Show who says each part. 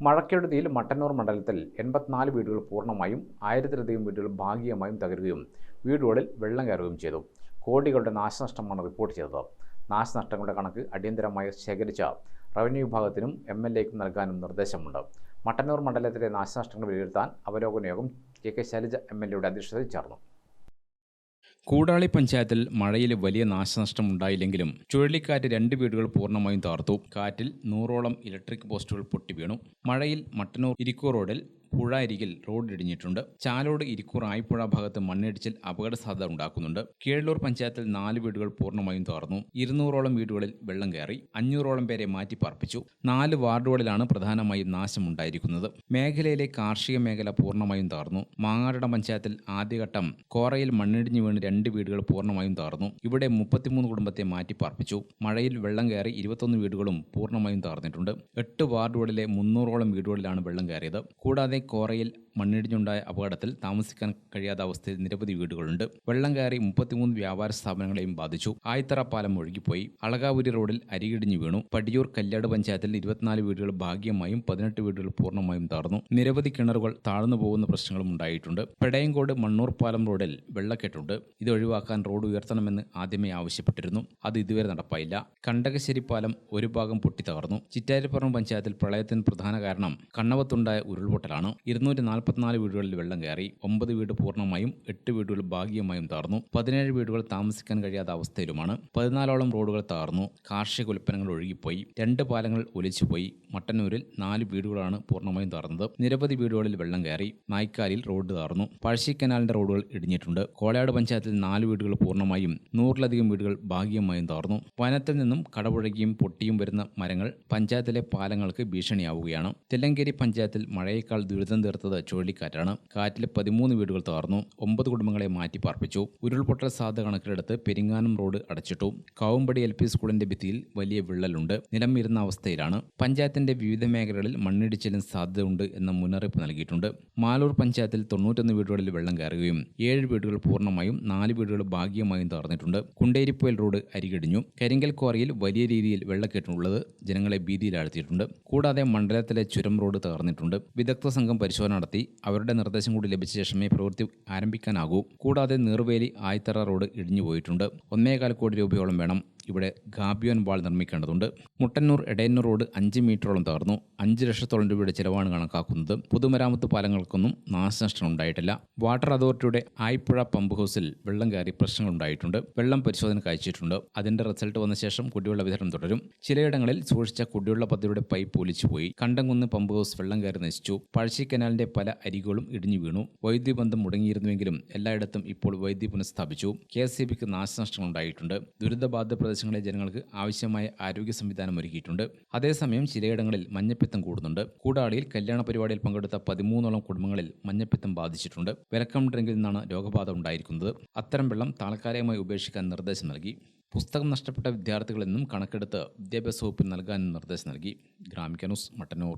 Speaker 1: മഴക്കെടുതിയിൽ മട്ടന്നൂർ മണ്ഡലത്തിൽ എൺപത്തിനാല് വീടുകൾ പൂർണമായും ആയിരത്തിലധികം വീടുകൾ ഭാഗികമായും തകരുകയും വീടുകളിൽ വെള്ളം കയറുകയും ചെയ്തു. കോടികളുടെ നാശനഷ്ടമാണ് റിപ്പോർട്ട് ചെയ്തത്. നാശനഷ്ടങ്ങളുടെ കണക്ക് അടിയന്തരമായി ശേഖരിച്ച റവന്യൂ വിഭാഗത്തിനും എം എൽ എക്കും നൽകാനും നിർദ്ദേശമുണ്ട്. മട്ടന്നൂർ മണ്ഡലത്തിലെ നാശനഷ്ടങ്ങൾ വിലയിരുത്താൻ അവലോകന യോഗം K K Shailaja M L എയുടെ അധ്യക്ഷതയിൽ ചേർന്നു.
Speaker 2: കൂടാളി പഞ്ചായത്തിൽ മഴയിൽ വലിയ നാശനഷ്ടം ഉണ്ടായില്ലെങ്കിലും ചുഴലിക്കാറ്റ് രണ്ട് വീടുകൾ പൂർണമായും തകർത്തു. കാറ്റിൽ നൂറോളം ഇലക്ട്രിക് പോസ്റ്റുകൾ പൊട്ടി വീണു മഴയിൽ മട്ടന്നൂർ ഇരിക്കൂർ റോഡിൽ പുഴ അരികിൽ റോഡ് ഇടിഞ്ഞിട്ടുണ്ട്. ചാലോട് ഇരിക്കൂർ ആയിപ്പുഴ ഭാഗത്ത് മണ്ണിടിച്ചിൽ അപകട സാധ്യത ഉണ്ടാക്കുന്നുണ്ട്. കീഴല്ലൂർ പഞ്ചായത്തിൽ നാല് വീടുകൾ പൂർണമായും തകർന്നു. ഇരുന്നൂറോളം വീടുകളിൽ വെള്ളം കയറി. അഞ്ഞൂറോളം പേരെ മാറ്റി പാർപ്പിച്ചു നാല് വാർഡുകളിലാണ് പ്രധാനമായും നാശമുണ്ടായിരിക്കുന്നത്. മേഖലയിലെ കാർഷിക മേഖല പൂർണമായും തകർന്നു. മാങ്ങാടട പഞ്ചായത്തിൽ ആദ്യഘട്ടം കോറയിൽ മണ്ണിടിഞ്ഞു വീണ് രണ്ട് വീടുകൾ പൂർണമായും തകർന്നു. ഇവിടെ മുപ്പത്തിമൂന്ന് കുടുംബത്തെ മാറ്റി പാർപ്പിച്ചു മഴയിൽ വെള്ളം കയറി ഇരുപത്തൊന്ന് വീടുകളും പൂർണമായും തകർന്നിട്ടുണ്ട്. എട്ട് വാർഡുകളിലെ മുന്നൂറോളം വീടുകളിലാണ് വെള്ളം കയറിയത്. കൂടാതെ കോറയിൽ മണ്ണിടിഞ്ഞുണ്ടായ അപകടത്തിൽ താമസിക്കാൻ കഴിയാത്ത അവസ്ഥയിൽ നിരവധി വീടുകളുണ്ട്. വെള്ളം കയറി മുപ്പത്തിമൂന്ന് വ്യാപാര സ്ഥാപനങ്ങളെയും ബാധിച്ചു. ആയിത്തറ പാലം ഒഴുകിപ്പോയി. അളകാപുരി റോഡിൽ അരികിടിഞ്ഞു വീണു. പടിയൂർ കല്യാട് പഞ്ചായത്തിൽ ഇരുപത്തിനാല് വീടുകൾ ഭാഗികമായും പതിനെട്ട് വീടുകൾ പൂർണമായും തകർന്നു. നിരവധി കിണറുകൾ താഴ്ന്നു പോകുന്ന പ്രശ്നങ്ങളും ഉണ്ടായിട്ടുണ്ട്. പെടയങ്കോട് മണ്ണൂർ പാലം റോഡിൽ വെള്ളക്കെട്ടുണ്ട്. ഇത് ഒഴിവാക്കാൻ റോഡ് ഉയർത്തണമെന്ന് ആദ്യമേ ആവശ്യപ്പെട്ടിരുന്നു. അത് ഇതുവരെ നടപ്പായില്ല. കണ്ടകശ്ശേരി പാലം ഒരു ഭാഗം പൊട്ടി തകർന്നു. ചിറ്റാരിപ്പുറം പഞ്ചായത്തിൽ പ്രളയത്തിന് പ്രധാന കാരണം കണ്ണവത്തുണ്ടായ ഉരുൾപൊട്ടലാണ്. ഇരുന്നൂറ്റി നാൽപ്പത്തിനാല് വീടുകളിൽ വെള്ളം കയറി ഒമ്പത് വീട് പൂർണമായും എട്ട് വീടുകൾ ഭാഗികമായും താർന്നു പതിനേഴ് വീടുകൾ താമസിക്കാൻ കഴിയാത്ത അവസ്ഥയിലുമാണ്. പതിനാലോളം റോഡുകൾ താർന്നു കാർഷിക ഉൽപ്പന്നങ്ങൾ ഒഴുകിപ്പോയി രണ്ട് പാലങ്ങൾ ഒലിച്ചുപോയി മട്ടന്നൂരിൽ നാല് വീടുകളാണ് പൂർണമായും താർന്നത് നിരവധി വീടുകളിൽ വെള്ളം കയറി നായ്ക്കാലിൽ റോഡ് താർന്നു പഴശ്ശി കനാലിന്റെ റോഡുകൾ ഇടിഞ്ഞിട്ടുണ്ട്. കോളയാട് പഞ്ചായത്തിൽ നാല് വീടുകൾ പൂർണമായും നൂറിലധികം വീടുകൾ ഭാഗികമായും താർന്നു വനത്തിൽ നിന്നും കടപുഴകിയും പൊട്ടിയും വരുന്ന മരങ്ങൾ പഞ്ചായത്തിലെ പാലങ്ങൾക്ക് ഭീഷണിയാവുകയാണ്. തെല്ലങ്കേരി പഞ്ചായത്തിൽ മഴയേക്കാൾ ദുരിതം തീർത്തത് ചുഴലിക്കാറ്റാണ്. കാറ്റിൽ പതിമൂന്ന് വീടുകൾ തകർന്നു. ഒമ്പത് കുടുംബങ്ങളെ മാറ്റി പാർപ്പിച്ചു ഉരുൾപൊട്ടൽ സാധ്യത കണക്കിലെടുത്ത് പെരിങ്ങാനം റോഡ് അടച്ചിട്ടു. കാവുംപടി എൽ പി സ്കൂളിന്റെ ഭിത്തിയിൽ വലിയ വിള്ളലുണ്ട്. നിലം ഇരുന്ന അവസ്ഥയിലാണ്. പഞ്ചായത്തിന്റെ വിവിധ മേഖലകളിൽ മണ്ണിടിച്ചിലിന് സാധ്യതയുണ്ട് എന്ന മുന്നറിയിപ്പ് നൽകിയിട്ടുണ്ട്. മാലൂർ പഞ്ചായത്തിൽ തൊണ്ണൂറ്റൊന്ന് വീടുകളിൽ വെള്ളം കയറുകയും ഏഴ് വീടുകൾ പൂർണമായും നാല് വീടുകൾ ഭാഗികമായും തകർന്നിട്ടുണ്ട്. കുണ്ടേരിപ്പുയൽ റോഡ് അരികിടിഞ്ഞു. കരിങ്കൽ ക്വാറിയിൽ വലിയ രീതിയിൽ വെള്ളക്കെട്ടുള്ളത് ജനങ്ങളെ ഭീതിയിലാഴ്ത്തിയിട്ടുണ്ട്. കൂടാതെ മണ്ഡലത്തിലെ ചുരം റോഡ് തകർന്നിട്ടുണ്ട്. വിദഗ്ധ സംഘം പരിശോധന നടത്തി അവരുടെ നിർദ്ദേശം കൂടി ലഭിച്ച ശേഷമേ പ്രവൃത്തി ആരംഭിക്കാനാകൂ. കൂടാതെ നീർവേലി ആയിത്തറ റോഡ് ഇടിഞ്ഞു പോയിട്ടുണ്ട് ഒന്നേകാൽ കോടി രൂപയോളം വേണം ഇവിടെ ഗാബിയോൻ വാൾ നിർമ്മിക്കേണ്ടതുണ്ട്. മുട്ടന്നൂർ എടയന്നൂർ റോഡ് അഞ്ച് മീറ്ററോളം തകർന്നു. അഞ്ച് ലക്ഷത്തോളം രൂപയുടെ ചിലവാണ് കണക്കാക്കുന്നത്. പൊതുമരാമത്ത് പാലങ്ങൾക്കൊന്നും നാശനഷ്ടം ഉണ്ടായിട്ടില്ല. വാട്ടർ അതോറിറ്റിയുടെ ആയിപ്പുഴ പമ്പ് ഹൗസിൽ വെള്ളം കയറി പ്രശ്നങ്ങൾ ഉണ്ടായിട്ടുണ്ട്. വെള്ളം പരിശോധന കഴിച്ചിട്ടുണ്ട് അതിന്റെ റിസൾട്ട് വന്ന ശേഷം കുടിവെള്ള വിതരണം തുടരും. ചിലയിടങ്ങളിൽ സൂക്ഷിച്ച കുടിവെള്ള പദ്ധതിയുടെ പൈപ്പ് ഒലിച്ചുപോയി. കണ്ടംകുന്ന് പമ്പ് ഹൗസ് വെള്ളം കയറി നശിച്ചു. പഴശ്ശി കനാലിന്റെ പല അരികുകളും ഇടിഞ്ഞു വീണു. വൈദ്യുതി ബന്ധം മുടങ്ങിയിരുന്നുവെങ്കിലും എല്ലായിടത്തും ഇപ്പോൾ വൈദ്യുതി പുനഃസ്ഥാപിച്ചു. കെ എസ് സി ബിക്ക് നാശനഷ്ടങ്ങളുണ്ടായിട്ടുണ്ട് ദുരിതബാധിത പ്രദേശങ്ങളിലെ ജനങ്ങൾക്ക് ആവശ്യമായ ആരോഗ്യ സംവിധാനം ഒരുക്കിയിട്ടുണ്ട്. അതേസമയം ചിലയിടങ്ങളിൽ മഞ്ഞപ്പിത്തം കൂടുന്നുണ്ട്. കൂടാളിയിൽ കല്യാണ പരിപാടിയിൽ പങ്കെടുത്ത പതിമൂന്നോളം കുടുംബങ്ങളിൽ മഞ്ഞപ്പിത്തം ബാധിച്ചിട്ടുണ്ട്. വെൽക്കം ഡ്രിങ്കിൽ നിന്നാണ് രോഗബാധ ഉണ്ടായിരിക്കുന്നത്. അത്തരം വെള്ളം താൽക്കാലികമായി ഉപേക്ഷിക്കാൻ നിർദ്ദേശം നൽകി. പുസ്തകം നഷ്ടപ്പെട്ട വിദ്യാർത്ഥികളിൽ നിന്നും കണക്കെടുത്ത് വിദ്യാഭ്യാസ വകുപ്പിന് നൽകാനും നിർദ്ദേശം നൽകി. ഗ്രാമിക ന്യൂസ് മട്ടന്നൂർ.